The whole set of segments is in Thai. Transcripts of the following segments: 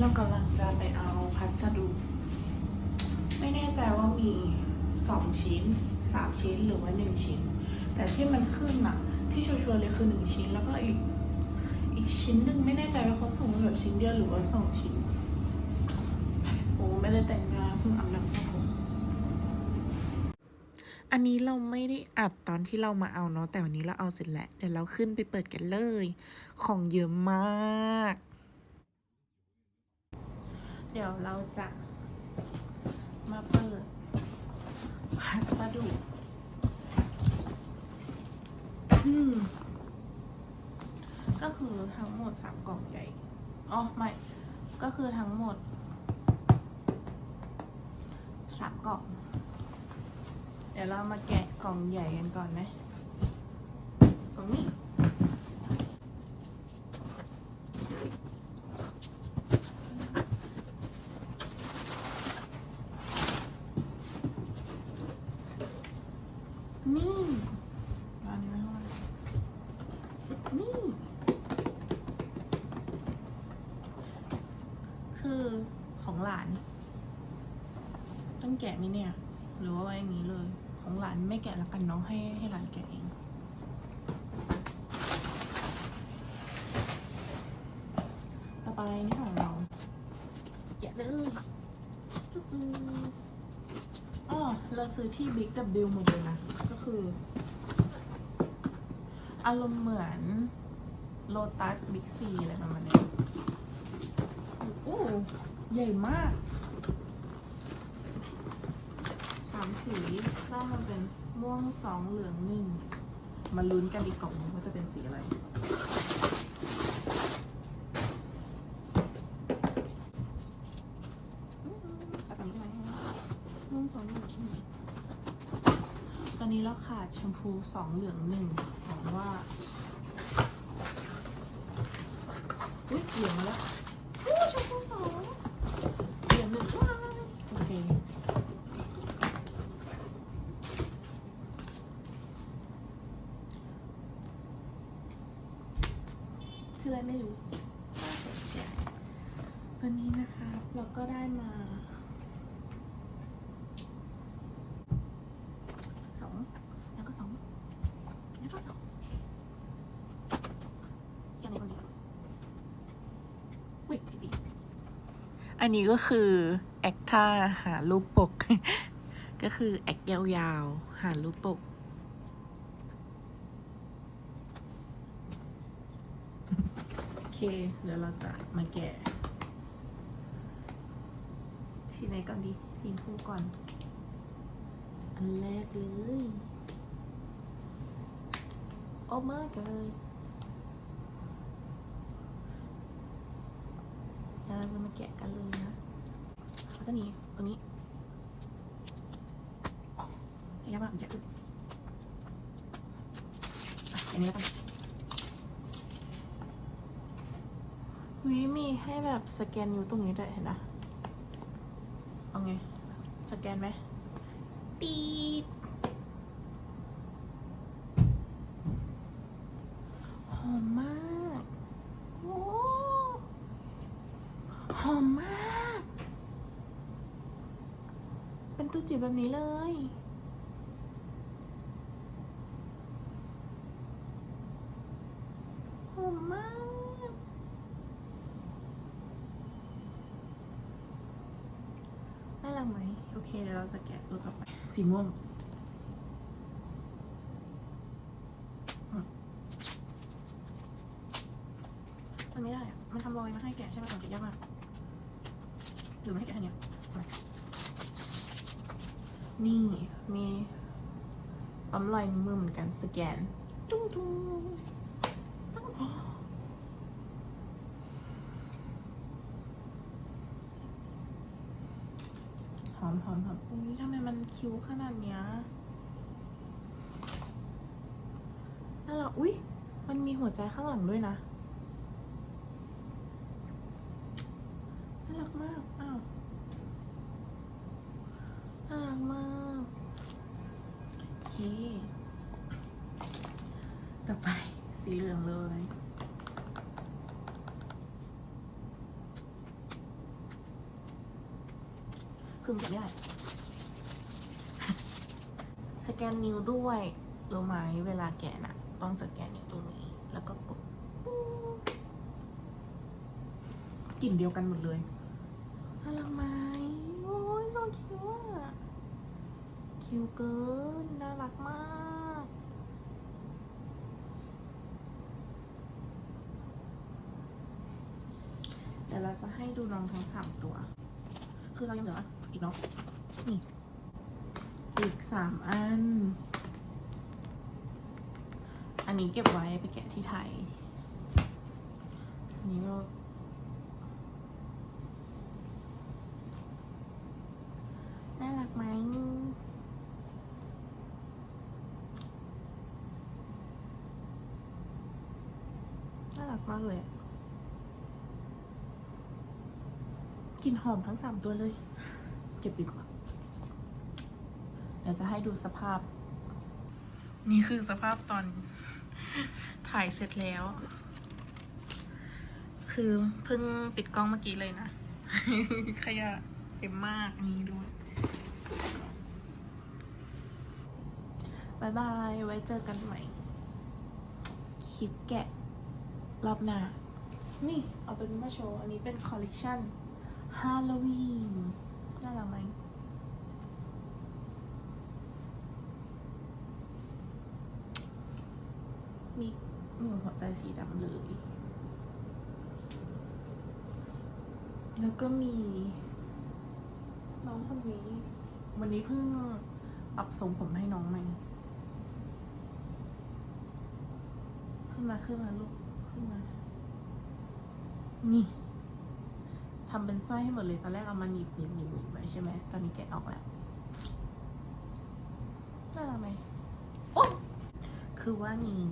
เรากำลังจะไปเอาพัสดุ ไม่แน่ใจว่ามีสองชิ้นสามชิ้นหรือว่าหนึ่งชิ้น แต่ที่มันขึ้นอะที่ชัวร์ๆเลยคือหนึ่งชิ้น แล้วก็อีกอีกชิ้นหนึ่งไม่แน่ใจว่าเขาส่งมาแบบชิ้นเดียวหรือว่าสองชิ้นโอ้ไม่ได้แต่งหน้าเพิ่งอาบน้ำสระผมอันนี้เราไม่ได้อัดตอนที่เรามาเอาเนาะแต่วันนี้เราเอาเสร็จแล้วเดี๋ยวเราขึ้นไปเปิดกันเลย ของเยอะมาก เดี๋ยวเราจะมาเปิดพัสดุก็คือทั้งหมดสามกล่องใหญ่ อ๋อ ไม่ ก็คือทั้งหมดสามกล่อง เดี๋ยวเรามาแกะกล่องใหญ่กันก่อนไหมกล่องนี้ นี่ อันนี้ไม่เท่าไหร่นี่ คือของหลาน ต้องแกะไหมเนี่ย หรือว่าไว้อย่างนี้เลย ของหลานไม่แกะแล้วกันเนาะให้ให้หลานแกะเองต่อไปนี่ของเราแกะเลยจุ๊บอ๋อเราซื้อที่ Big W หมดเลยนะ คือ อารมณ์เหมือนโลตัสบิ๊กซีอะไรประมาณเนี้ยโอ้ใหญ่มากสามสีได้มาเป็นม่วงสองเหลืองหนึ่งมาลุ้นกันอีกกล่องนึงว่าจะเป็นสีอะไร ตัดอันนี้ไหมม่วงสองเหลืองหนึ่งตอ นนี้เราขาดแชมพูสองเหลืองหนึ่งหวังว่า อุ้ยเหลืองมาแล้วอู้แชมพูสองเหลืองหนึ่งว้าวโอเคคืออะไรไม่รู้น่าสนใจตอนนี้นะคะ เราก็ได้มาสองแล้วก็สองแล้วก็สองกันไหนคนเดียวอุ้ยผิดอีก อันนี้ก็คือแอคท่าหารูปปก ก็คือแอคยาวๆ หารูปปก โอเค เดี๋ยวเราจะมาแกะทีไหนก่อนดี สีชมพูก่อน อันแรกเลย โอ้ my god เดี๋ย เราจะมาแกะกันเลยนะเขาจะมีตัวนี้ให้ยากมากผมแกะขึ้นอะอันนี้แล้วกันวิมีให้แบบสแกนนิ้วตรงนี้ด้วยเห็นนะเอาไง สแกนไหมตีดหอมมากโอ้หอมมาก เป็นตู้จิ๋วแบบนี้เลย หอมมาก น่ารักไหม โอเค เดี๋ยวเราจะแกะตัวต่อไป สีม่วงมันไม่ได้อะมันทำรอยมาให้แกะใช่ไหมตอนแกะยากมากหรือไม่ให้แกะให้เนี่ย นี่มีปั๊มรอยมือเหมือนกันสแกนตุ้งตุ้งหอมหอมหอมอุ้ยทำไมมันคิ้วขนาดเนี้ยน่ารักอุ้ยมันมีหัวใจข้างหลังด้วยนะน่ารักมาก อ้าว น่ารักมากโอเคต่อไปสีเหลืองเลยคือมันแกะไม่ได้สแกนนิ้วด้วยรู้ไหมเวลาแกะน่ะ ต้องสแกนนิ้วตรงนี้ แล้วก็กดกลิ่นเดียวกันหมดเลยน่ารักไหมโอ้ยน้องคิวอะ คิวเกิน น่ารักมาก เดี๋ยวเราจะให้ดูน้องทั้งสามตัว คือเรายังเหลืออีกเนาะนี่ อีกสามอัน อันนี้เก็บไว้ไปแกะที่ไทย อันนี้ก็น่ารักไหม น่ารัก มากเลยอะกลิ่นหอมทั้งสามตัวเลย เก็บดีกว่า เดี๋ยวจะให้ดูสภาพ นี่คือสภาพตอนถ่ายเสร็จแล้ว คือเพิ่งปิดกล้องเมื่อกี้เลยนะ ขยะเต็มมากนี่ด้วยบายบาย ไว้เจอกันใหม่ คลิปแกะ รอบหน้า นี่ เอาเป็นมาโชว์ อันนี้เป็นคอลเลกชันฮาโลวีนน่ารักไหมมีมีหัวใจสีดำเลย แล้วก็มี น้องคนนี้ วันนี้เพิ่งปรับทรงผมให้น้องใหม่ ขึ้นมาขึ้นมาลูก ขึ้นมา นี่ทำเป็นสร้อยให้หมดเลยตอนแรกเอามาหนีบหนีบหนีบหนีบไว้ใช่ไหมตอนนี้แกะออกแล้วน่ารักไหมโอ๊ยคือว่านี้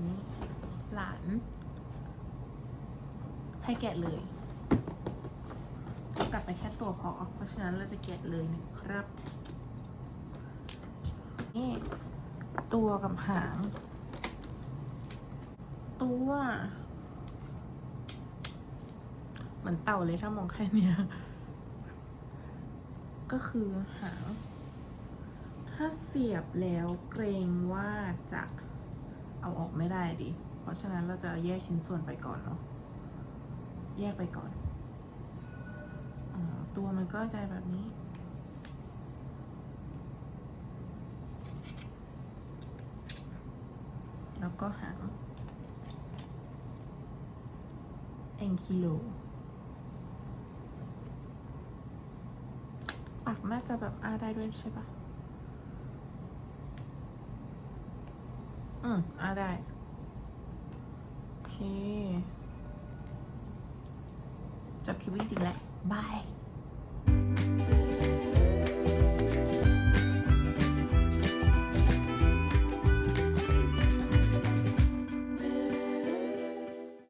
หลาน ให้แกะเลยกลับไปแค่ตัวพอ เพราะฉะนั้นเราจะแกะเลยนะครับ นี่ ตัวกับหาง ตัว เหมือนเต่าเลยถ้ามองแค่เนี้ย ก็คือหางถ้าเสียบแล้วเกรงว่าจะเอาออกไม่ได้ดิ เพราะฉะนั้นเราจะแยกชิ้นส่วนไปก่อนเนาะ แยกไปก่อนอตัวมันก็จะแบบนี้ แล้วก็หางเอ็นคิโล ปาก น่าจะแบบอ้าได้ด้วยใช่ปะอืมอ้าได้ โอเค จบคลิปจริงๆแล้วบาย